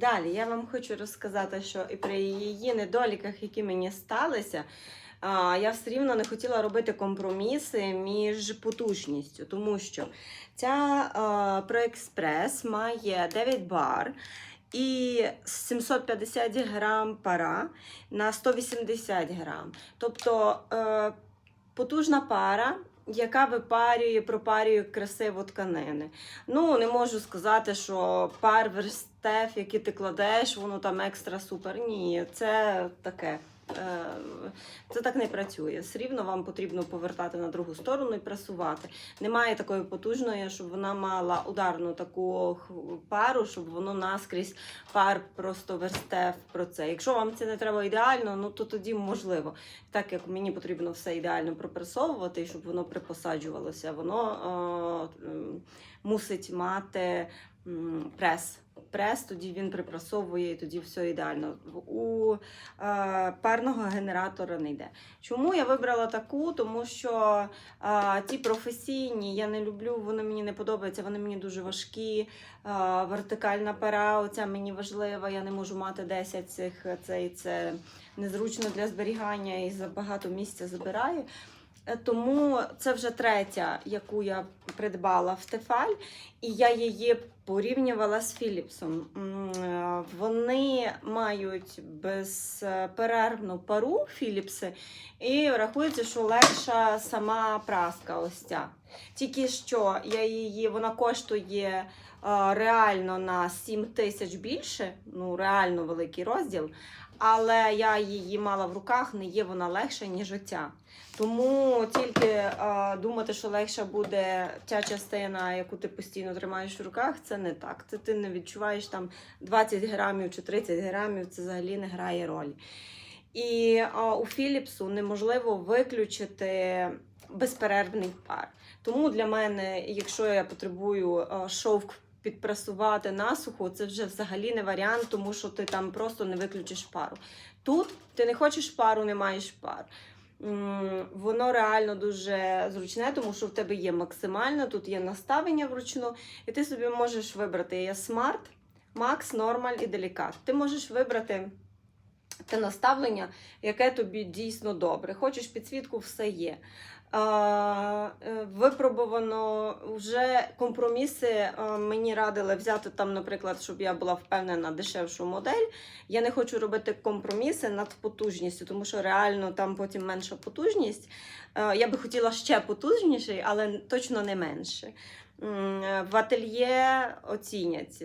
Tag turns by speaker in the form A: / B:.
A: Далі я вам хочу розказати, що і при її недоліках, які мені сталися, я все рівно не хотіла робити компроміси між потужністю, тому що ця ProExpress має 9 бар і 750 грам пара на 180 грам. Тобто е, потужна пара. Яка випарює, пропарює красиво тканини. Ну, не можу сказати, що пар верстев, який ти кладеш, воно там екстра супер. Ні, це таке. Е, Це так не працює. Все рівно вам потрібно повертати на другу сторону і пресувати. Немає такої потужної, щоб вона мала ударну таку пару, щоб воно наскрізь пар просто верстев про це. Якщо вам це не треба ідеально, ну то тоді можливо. Так як мені потрібно все ідеально пропресовувати, щоб воно припосаджувалося, воно е, мусить мати прес. Прес, тоді він припрасовує, і тоді все ідеально. У е, парного генератора не йде. Чому я вибрала таку? Тому що е, ті професійні я не люблю, вони мені не подобаються, вони мені дуже важкі. Е, вертикальна пара, оця мені важлива, я не можу мати 10 цих, це, це незручно для зберігання і забагато місця забирає. Е, Тому це вже третя, яку я придбала в Тефаль, і я її порівнювала з Філіпсом. Е, Вони мають безперервну пару Філіпси, і рахується, що легша сама праска. Ось ця. Тільки що я її, вона коштує е, реально на 7 тисяч більше, ну реально великий розділ. Але я її мала в руках, не є вона легша, ніж оця. Тому тільки е, думати, що легша буде ця частина, яку ти постійно тримаєш в руках, це не так. Це ти не відчуваєш там 20 грамів чи 30 грамів, це взагалі не грає ролі. І е, у Філіпсу неможливо виключити безперервний пар. Тому для мене, якщо я потребую е, шовк підпрасувати насухо, це вже взагалі не варіант, тому що ти там просто не виключиш пару. Тут ти не хочеш пару, не маєш пар. Воно реально дуже зручне, тому що в тебе є максимально, тут є наставлення вручну, і ти собі можеш вибрати є Smart, Max, Normal і Delicat. Ти можеш вибрати те наставлення, яке тобі дійсно добре. Хочеш підсвітку, все є. Е, випробувано вже компроміси. е, Мені радили взяти там, наприклад, щоб я була впевнена дешевшу модель. Я не хочу робити компроміси над потужністю, тому що реально там потім менша потужність. Е, Я би хотіла ще потужніший, але точно не менше. В ательє оцінять цю